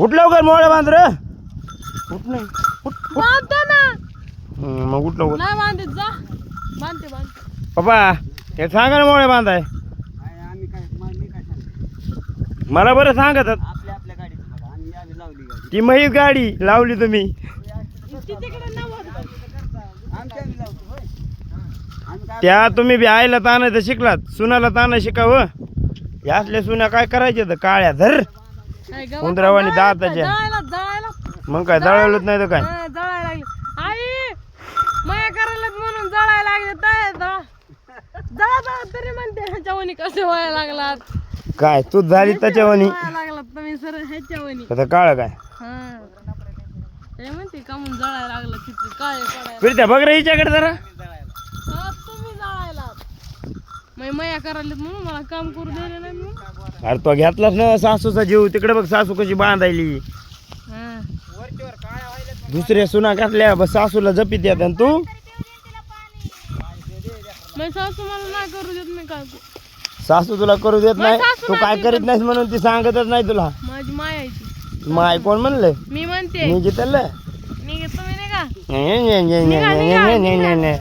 उठ लवकर मोळ्या बांध रे. उठ नाही. उठ बांधतो ना. हम्म, मग उठ लवकर. नाही बांधत जा. बांधते बांधते. पप्पा हे सांगा ना मोळ्या बांधाय. आम्ही काय मी काय सांगतो? मला बरं सांगत आपल्या आपल्या गाडीचं बघा आणि आम्ही लावली गाडी. ती महीच गाडी लावली तुम्ही. तिच्याकडे नव्वद आमच्या आम्ही लावतो होय. आम्ही काय त्या तुम्ही बी आईला तानायचं शिकलात सुनाला ताना शिकावं. या असल्या सुना काय करायचे तर काळ्या धर. उंदरावानी जळायला- दाताच्या. जळायला जळायला. मग काय दळवलंच नाही तर काय? हा, जळायला लागले. आई माया करायला म्हणून जळायला लागले तर जळा जळा तरी म्हणते ह्याच्यावणी कसे व्हायला लागलात? काय तू झाली त्याच्यावानी. व्हायला लागलात तुम्ही सर ह्याच्यावणी आता काळ काय? हा. ते म्हणते का म्हणून जळायला लागलं तिथे काय पडायला. फिरत्या बघ रे हिच्याकडे जरा. अरे तो घेतलाच ना सासूचा जीव. तिकडे बघ सासू कशी बांधायली. हा. दुसऱ्या सुना घातल्या. बस सासूला जपीत येत आणि तू? सासू मला नाही करू देत मी काय सासू तुला करू देत नाही? तू काय करीत नाही म्हणून ती सांगतच नाही तुला? माझी मायाची मग आई कोण म्हणलं? मी म्हणते. मी घेतलं तुम्ही नाही का